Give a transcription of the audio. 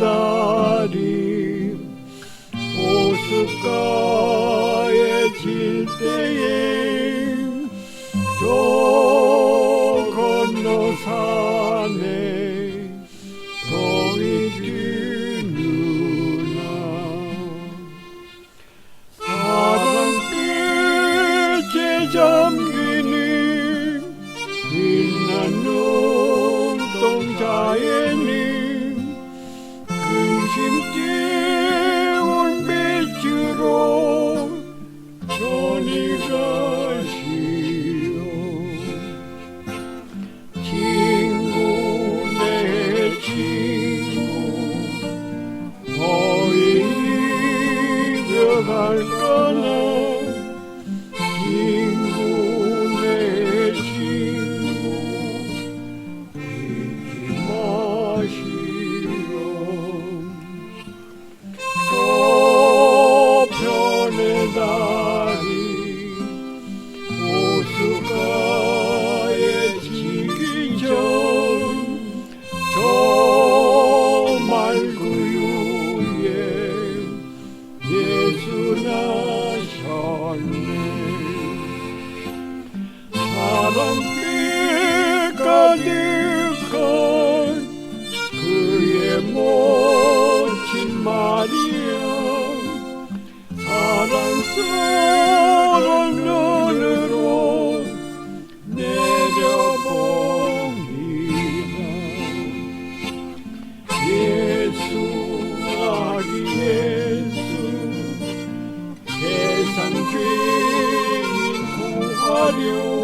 달이 호숫가에 질 때에 저 건너 산에 동이 드누나 사랑빛에 잠기는 빛난 눈 동자에는 근심 띄운 빛으로 전이 가시오. 친구 내 친구 어이 이별할까나 사랑빛 가득한 그의 모친 마리아 사랑스러운 눈으로 내려봅니다. 예수 아기 예수 세상 죄인 구하려